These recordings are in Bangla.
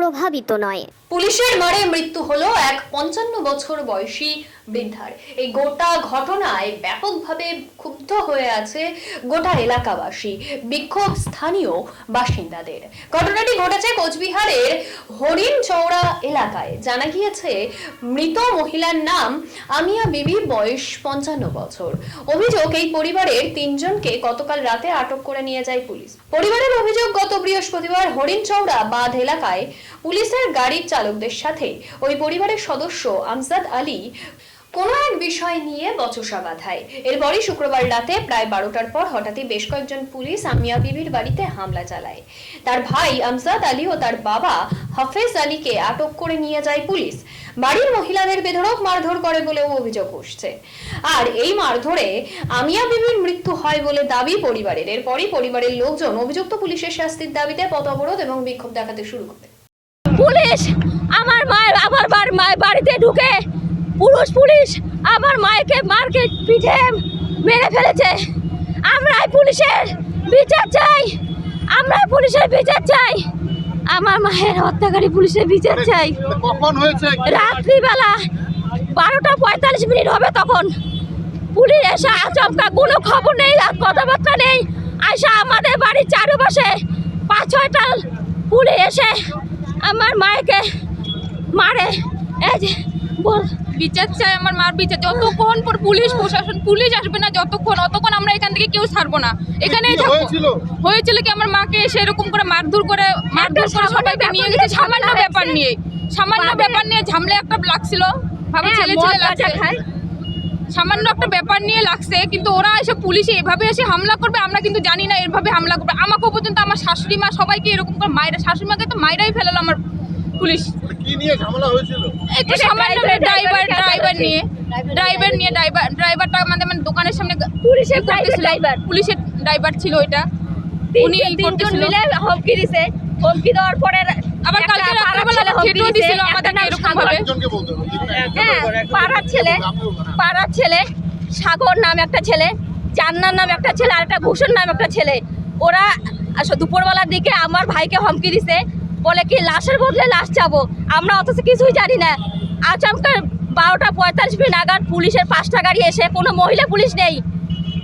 প্রভাবিত নয়। পুলিশের মারে মৃত্যু হলো এক পঞ্চান্ন বছর বয়সী বৃদ্ধার। এই গোটা ঘটনায় ব্যাপকভাবে ক্ষুব্ধ হয়ে আছে গোটা এলাকাবাসী, বিক্ষোভ স্থানীয় বাসিন্দাদের। ঘটনাটি ঘটেছে কোচবিহারের হরিণ চৌড়া এলাকায়। জানা গিয়েছে, মৃত মহিলার নাম আমিয়া বিবি, বয়স পঞ্চান্ন বছর। অভিযোগ, এই পরিবারের তিনজনকে গতকাল রাতে আটক করে নিয়ে যায় পুলিশ। পরিবারের অভিযোগ, গত বৃহস্পতিবার হরিণ চৌড়া বাঁধ এলাকায় পুলিশের গাড়ির চালকদের সাথে ওই পরিবারের সদস্য আমজাদ আলী কোনো এক বিষয় নিয়ে বচসা বাধায়। এরপরই শুক্রবার রাতে প্রায় বারোটার পর হঠাৎই বেশ কয়েকজন পুলিশ আমিয়া বিবির বাড়িতে হামলা চালায়। তার ভাই আমজাদ আলী ও তার বাবা হাফেজ আলীকে আটক করে নিয়ে যায় পুলিশ। বাড়ির মহিলাদের বেধড়ক মারধর করে বলেও অভিযোগ উঠছে। আর এই মারধরে আমিয়া বিবির মৃত্যু হয় বলে দাবি পরিবারের। এরপরই পরিবারের লোকজন অভিযুক্ত পুলিশের শাস্তির দাবিতে পথ অবরোধ এবং বিক্ষোভ দেখাতে শুরু করে। পুলিশ আমার মায়ের আমার বাড়িতে ঢুকে পুরুষ পুলিশ আমার মায়েকে মারকে পিঠে মেরে ফেলেছে। আমরাই পুলিশের বিচার চাই। আমরাই পুলিশের বিচার চাই। আমার মায়ের হত্যাকারী পুলিশের বিচার চাই। রাত্রিবেলা বারোটা পঁয়তাল্লিশ মিনিট হবে তখন। পুলিশ এসে আচমকা কোনো খবর নেই আর কথাবার্তা নেই। আয়সা আমাদের বাড়ির চারপাশে পাঁচ ছয়টা পুলিশ এসে আমার মায়েকে মারে। এই যে বল। বিচার চাই আমার মার বিচার যতক্ষণ পর পুলিশ প্রশাসন পুলিশ আসবে না যতক্ষণ অতক্ষণ আমরা এখান থেকে কেউ ছাড়বো না। এখানেই থাকব হয়েছিল? কি আমার মাকে সেরকম করে মারধর করে মারধর করে সবাইকে নিয়ে ব্যাপার গেছে। সামান্য ব্যাপার নিয়ে সামান্য ব্যাপার নিয়ে ঝামলা একটা লাগছিল। ভাবে হ্যাঁ, ছেলে ছেলে লাগছে। খায়। সামান্য একটা ব্যাপার নিয়ে লাগছে কিন্তু ওরা এসে পুলিশে এভাবে এসে হামলা করবে আমরা কিন্তু জানি না এভাবে হামলা করবে। আমাকেও পর্যন্ত আমার শাশুড়ি মা সবাইকে এরকম করে মায়েরা শাশুড়ি মাকে তো মায়েরাই ফেলালো আমার পুলিশ। কি নিয়ে ঝামেলা হয়েছিল? একটু সামান্য ড্রাইভার ড্রাইভার নিয়ে ড্রাইভার নিয়ে ড্রাইভার ড্রাইভারটা আমাদের মানে দোকানের সামনে পুলিশের করতেছিল। পুলিশের ড্রাইভার ছিল ওইটা। উনি তিনজন। মিলে হুমকি দিছে। হুমকি দেওয়ার পরে আবার কালকে রাত্রেবেলা খেটেও দিছিল নাম এরকম সাগর। ভাবে একজনকে বলতে হবে হ্যাঁ পাড়ার ছেলে পাড়ার ছেলে সাগর নাম একটা ছেলে জান্নার নাম একটা ছেলে আর একটা ভূষণ নাম একটা ছেলে। ওরা দুপুরবেলার দিকে আমার ভাইকে হুমকি দিছে বলে কি লাশের বদলে লাশ যাব আমরা অথচ কিছুই জানি না। আচমকা বারোটা পঁয়তাল্লিশ মিনিট নাগাদ পুলিশের পাঁচটা গাড়ি এসে কোনো মহিলা পুলিশ নেই।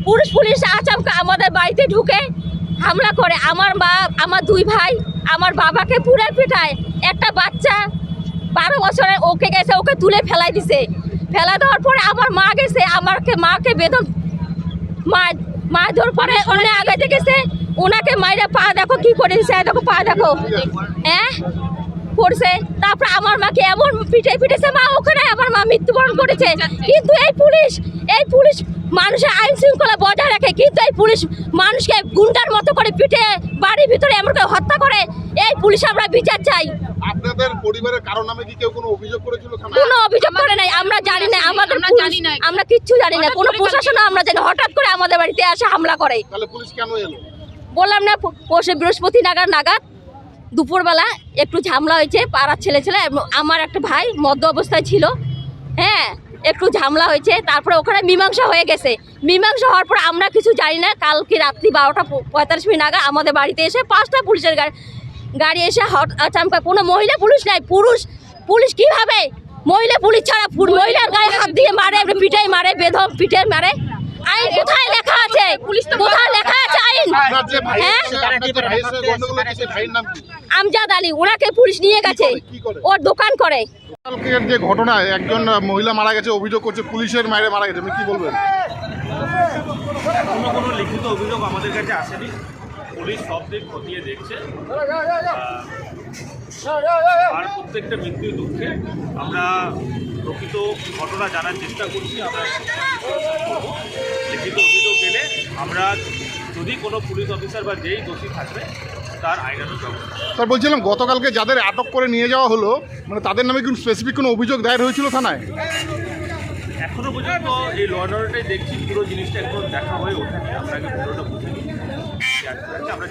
পুরুষ পুলিশ আচমকা আমাদের বাড়িতে ঢুকে হামলা করে আমার মা আমার দুই ভাই আমার বাবাকে পুরে পিঠায় একটা বাচ্চা বারো বছরে ওকে গেছে ওকে তুলে ফেলাই দিছে। ফেলা দেওয়ার পরে আমার মা গেছে আমারকে মাকে বেদন মা মা ধর পরে ওনে আগে গেছে। ওনাকে মায়েরা পা দেখো কি করে দিছে দেখো পা দেখো। হ্যাঁ? করছে তারপর আমার মাকে এমন পিঠে পিটেছে মা ওখানে আমার মা মৃত্যুবরণ করেছে। কিন্তু এই পুলিশ এই পুলিশ মানুষের আইন শৃঙ্খলা বজায় রাখে কিন্তু এই পুলিশ মানুষকে গুন্ডার মতো করে পিটে বাড়ির ভিতরে এমন করে হত্যা করে এই পুলিশ আমরা বিচার চাই। আপনাদের পরিবারের কারও নামে কি কেউ কোনো অভিযোগ করেছিল কোনো অভিযোগ করে নাই আমরা জানি না আমাদের জানি না। আমরা কিচ্ছু জানি না কোনো প্রশাসন আমরা জানি না। হঠাৎ করে আমাদের বাড়িতে এসে হামলা করে। তাহলে পুলিশ কেন এলো? বললাম না বৃহস্পতি নাগাদ নাগাদ দুপুরবেলা একটু ঝামলা হয়েছে পাড়ার ছেলে ছেলে এবং আমার একটা ভাই মদ্য অবস্থায় ছিল। হ্যাঁ একটু ঝামলা হয়েছে তারপরে ওখানে মীমাংসা হয়ে গেছে। মীমাংসা হওয়ার পর আমরা কিছু জানি না কালকে রাত্রি বারোটা পঁয়তাল্লিশ মিনিট আগে আমাদের বাড়িতে এসে পাঁচটা পুলিশের গাড়ি গাড়ি এসে হট আচমকা কোনো মহিলা পুলিশ নাই পুরুষ। পুলিশ কীভাবে? মহিলা পুলিশ ছাড়া মহিলার গায়ে হাত দিয়ে মারে পিঠে মারে বেধম পিঠে মারে। আইন কোথায় লেখা আছে? পুলিশ তো কোথায় লেখা আমজাদ আলী ওনাকে পুলিশ নিয়ে গেছে? ওর দোকান করে। কালকের যে ঘটনায় একজন মহিলা মারা গেছে অভিযোগ করছে পুলিশের মায়ের মারা গেছে আপনি কি বলবেন? কোনো কোনো লিখিত অভিযোগ আমাদের কাছে আসেনি। পুলিশ সব দিক খতিয়ে দেখছে। আর প্রত্যেকটা মৃত্যুর দুঃখে আমরা প্রকৃত ঘটনা জানার চেষ্টা করছি। আমরা লিখিত অভিযোগ এলে আমরা যদি কোনো পুলিশ অফিসার বা যেই দোষী থাকবে তার আইনানুক ব্যবস্থা। স্যার বলছিলাম গতকালকে যাদের আটক করে নিয়ে যাওয়া হলো মানে তাদের নামে কোনো স্পেসিফিক কোনো অভিযোগ দায়ের হয়েছিল থানায়? এখনও পর্যন্ত এই ল অর্ডারটাই দেখছি পুরো জিনিসটা এখন দেখা হয়ে ওঠেনি। আপনাকে পুরোটা বুঝে নিই আমরা।